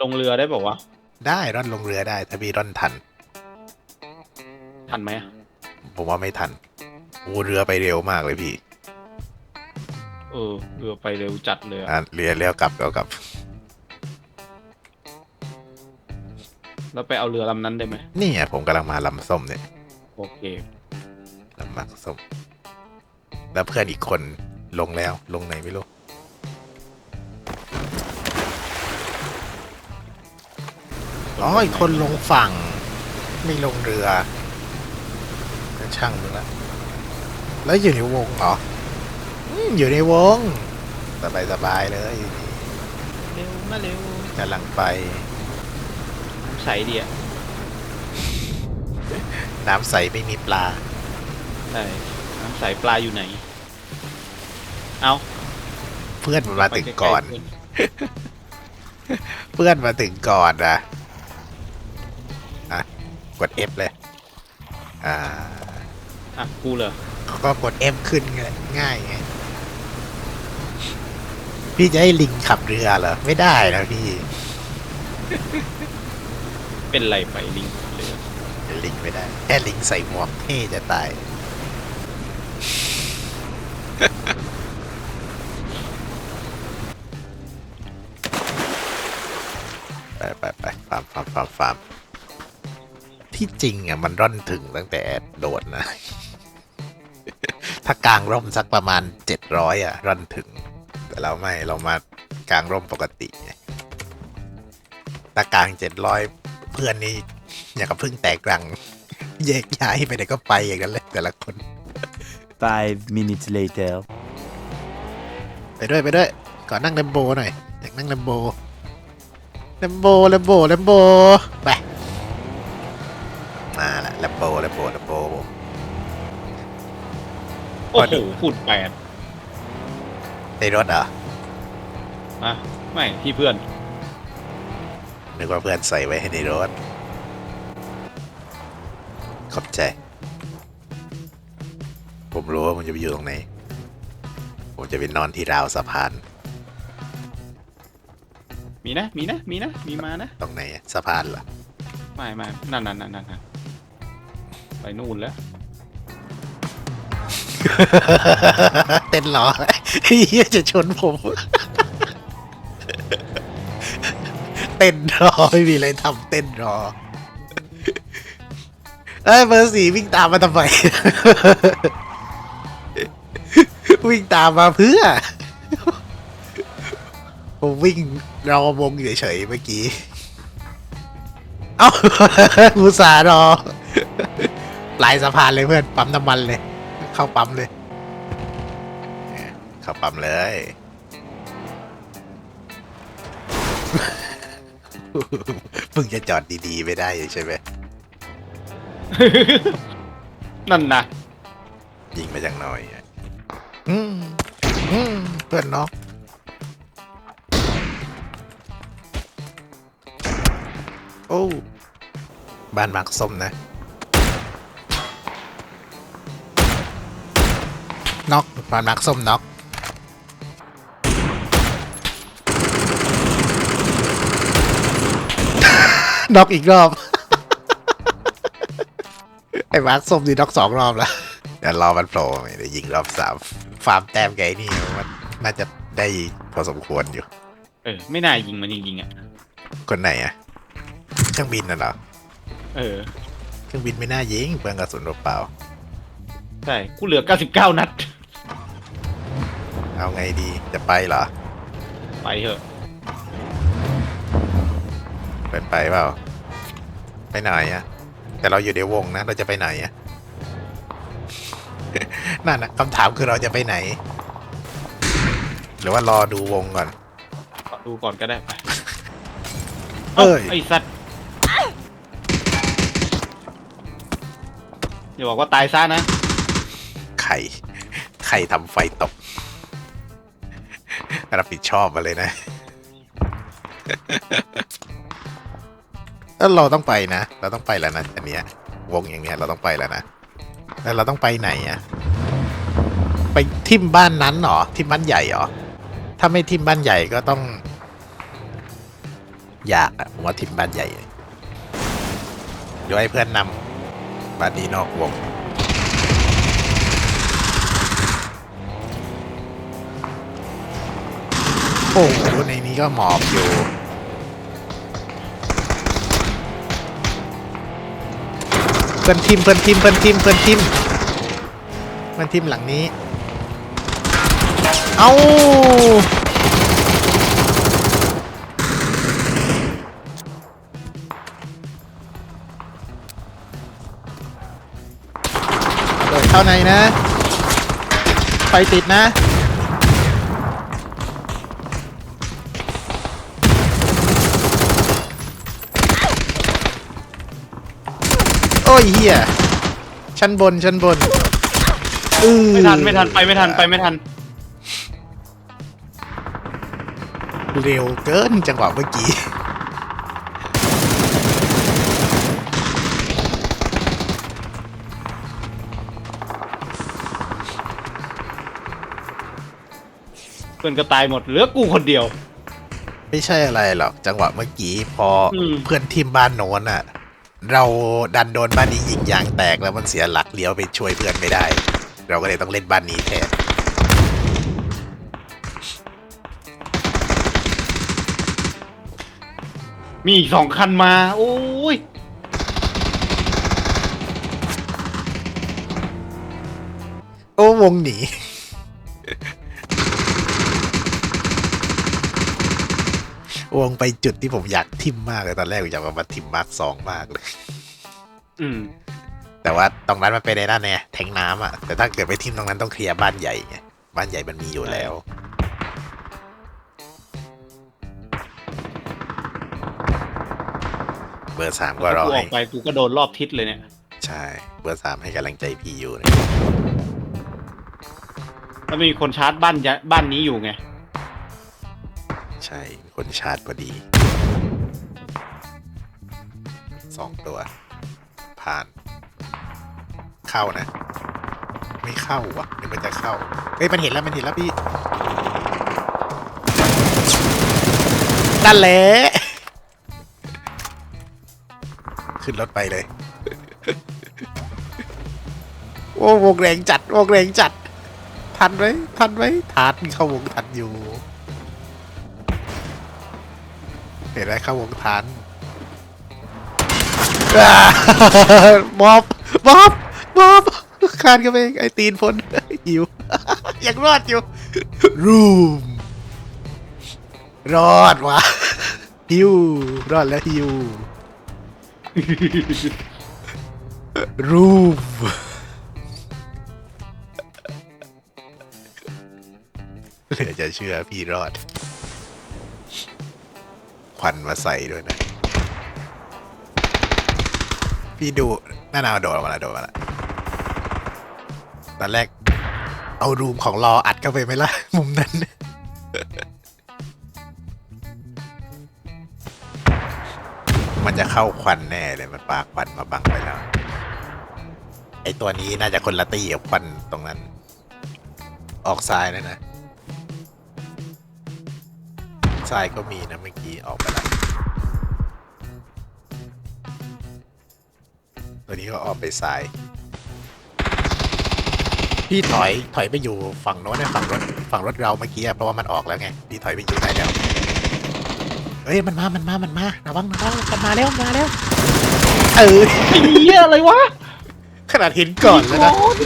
ลงเรือได้บอกว่าวได้ร่อนลงเรือได้ถ้าพี่ร่อนทันะทันไหมอะผมว่าไม่ทันโอ้เรือไปเร็วมากเลยพี่เออเรือไปเร็วจัดเลยอะอะเรือเลี้ยวกลับเลี้ยวกลับ แล้วไปเอาเรือลำนั้นได้ไหมนี่ไงผมกำลังมาลำส้มเนี่ยโอเค ลำมักส้ม แล้วเพื่อนอีกคนลงแล้วลงไหนไม่รู้ อ๋ออีกคนลงฝั่ง ไม่ลงเรือก็ช่างมึงละแล้วอยู่ในวงเหรออืมอยู่ในวง สบายสบายๆเลยเร็วมาเร็วกำลังไปใสดีอะน้ำใสไม่มีปลาใช่น้ำใสปลาอยู่ไหน เอาเพื่อนมันมาไปถึงใล้ๆก่อนเพื่เพื่อนมาถึงก่อนนะอะ กด F เลย อ่าอะกูเหรอก็กด F ขึ้นไงง่ายไงพี่จะให้ลิงขับเรือเหรอ ไม่ได้นะพี่ เป็นไรไปลิงเรือลิงไม่ได้ แค่ลิงใส่หมวกเท่จะตาย ไปไปไปฟาร์มฟาร์มฟาร์มฟาร์ม ที่จริงอะมันร่อนถึงตั้งแต่โดดนะ ถ้ากลางร่มสักประมาณเจ็ดร้อยอะ ร่อนถึง แต่เราไม่เรามากลางร่มปกติไงถ้ากลางเจ็ดร้อยเพื่อนนี่อย่างกับเพิ่งแตกรังแยกย้ายไปไหนก็ไปอย่างนั้นเลยแต่ละคน Five minutes later. ไปด้วยไปด้วยก่อนนั่งแลมโบหน่อยอยากนั่งแลมโบแลมโบแลมโบแลมโบไปมาละแลม โบแลมโบแลมโบโอ้พอโหดูพูดแปดในรถเหรออะไม่ที่เพื่อนนึกว่าเพื่อนใส่ไว้ให้ในรถ ขอบใจ ผมรู้ว่ามันจะไปอยู่ตรงไหน ผมจะไปนอนที่ราวสะพาน มีนะ มีนะ มีนะ มีมานะ ตรงไหนอะสะพานเหรอ ไม่ไม่นั่นนั่นนั่นนั่น ไปนู่นแล้ว เต้นรอเฮียจะชนผม เต้นรอ ไม่มีอะไรทำเต้นรอเอ้ยเบอร์สี่วิ่งตามมาทำไม วิ่งตามมาเพื่อ ผมวิ่งรอวงเฉยๆเมื่อกี้ เอ้าอุตส่าห์รอ ปลายสะพานเลยเพื่อนปั๊มน้ำมันเลย เข้าปั๊มเลยเข้าปั๊มเลยมึงจะจอดดีๆ ไม่ได้ใช่ไหมนั่นนะยิงมาจากหน่อยอะอืมอืมเพื่อนน้องโอ้ บ้านมักส้มนะ น็อกบ้านมักส้มน็อกน็อกอีกรอบ ไอ้มาร์คส้มนี่น็อกสองรอบแล้ว เดี๋ยวรอมันโผล่มาเดี๋ยวยิงรอบสามฟาร์มแต้มไกนี่มันน่าจะได้พอสมควรอยู่ เออ ไม่น่ายิงมันจริงๆอะ คนไหนอะเครื่องบินน่ะเหรอ เออ เครื่องบินไม่น่ายิงเปลืองกระสุนเปล่า ใช่ กูเหลือ 99 นัดๆ เอาไงดี จะไปเหรอ ไปเถอะ ไปไปเปล่า ไปไหนอะแต่เราอยู่ในวงนะ เราจะไปไหนอะนั่นนะคำถามคือเราจะไปไหน หรือว่ารอดูวงก่อนขอดูก่อนก็ได้ไปเอ้ย ไอสัตว์อย่าบอกว่าตายซะนะใครใครทำไฟตก รับผิดชอบมาเลยนะ แล้วเราต้องไปนะ เราต้องไปแล้วนะอันเนี้ยวงอย่างเนี้ยเราต้องไปแล้วนะแล้วเราต้องไปไหนอะไปทิมบ้านนั้นเหรอทิมบ้านใหญ่เหรอถ้าไม่ทิมบ้านใหญ่ก็ต้อง อยากอะผมว่าทีมบ้านใหญ่เดี๋ยวให้เพื่อนนำบ้านนี้นอกวง โอ้โหในนี้ก็หมอบอยู่ เพื่อนทีมเพื่อนทีมเพื่อนทีมเพื่อนทีมเพื่อนทีมหลังนี้ เอาเปิดเข้าในนะไฟติดนะ อ้ยเฮียชั้นบนชั้นบนอื้อไม่ทันไม่ทันไปไม่ทันไปไม่ทัน เร็วเกินจังหวะเมื่อกี้ เพื่อนก็ตายหมดเหลือกูคนเดียว ไม่ใช่อะไรหรอก จังหวะเมื่อกี้ พออม เพื่อนทีมบ้านโน้นอะ เราดันโดนบ้านนี้ยิงยางแตกแล้วมันเสียหลักเลี้ยวไปช่วยเพื่อนไม่ได้ เราก็เลยต้องเล่นบ้านนี้แทนมีอีกสองคันมา โอ้ยโอ้วงหนี วงไปจุดที่ผมอยากทิมมากเลย ตอนแรกผมอยากมาทิมมาร์คสองมากเลย อืม แต่ว่าตรงนั้นมันเป็นในด้านไงแทงน้ำอะ แต่ถ้าเกิดไปทิมตรงนั้นต้องเคลียร์บ้านใหญ่ไง บ้านใหญ่มันมีอยู่แล้ว เบอร์สามก็รอกูอให้อกไปกูก็โดนรอบทิศเลยเนี่ย ใช่ เบอร์สามให้กำลังใจพี่อยู่นะแล้วมีคนชาร์จบ้านยะบ้านนี้อยู่ไง ใช่มี คนชาร์จพอดี สองตัว ผ่าน เข้านะ ไม่เข้าวะนึกว่าจะเข้า เฮ้ย มันเห็นแล้วมันเห็นแล้วพี่ นั่นแหละ ขึ้นรถไปเลย โอ้วงแรงจัดวงแรงจัด ทันไหมทันไหมทันเข้าวงทันอยู่ เห็นไหมเข้าวงทันอ่าบอบบอบบอบคานกันไปไอตีนพลหิวยังรอดอยู่รูมรอดวะฮิวรอดแล้วฮิวรูมเหลือจะเชื่อพี่รอด ควันมาใส่ด้วยนะ พี่ดูหน้าหนาวโดดมาแล้วโดดมาแล้วตอนแรก เอารูมของรออัดเข้าไปไหมล่ะ มุมนั้น มันจะเข้าควันแน่เลย มันปากควันมาบังไปแล้ว ไอตัวนี้น่าจะคนละตีกับควันตรงนั้น ออกซ้ายนะนะ ซ้ายก็มีนะเมื่อกี้ออกไปแล้วตัวนี้ก็ออกไปซ้าย พี่ถอยถอยไปอยู่ฝั่งโน้นนะฝั่งรถฝั่งรถเราเมื่อกี้อะเพราะว่ามันออกแล้วไง พี่ถอยไปอยู่ได้แล้วเฮ้ยมันมา มันมา มันมา ระวังระวังมันมาแล้วมาแล้ว เออ ไอ้เหี้ยอะไรวะ ขนาดเห็นก่อนแล้วนะโอ้ย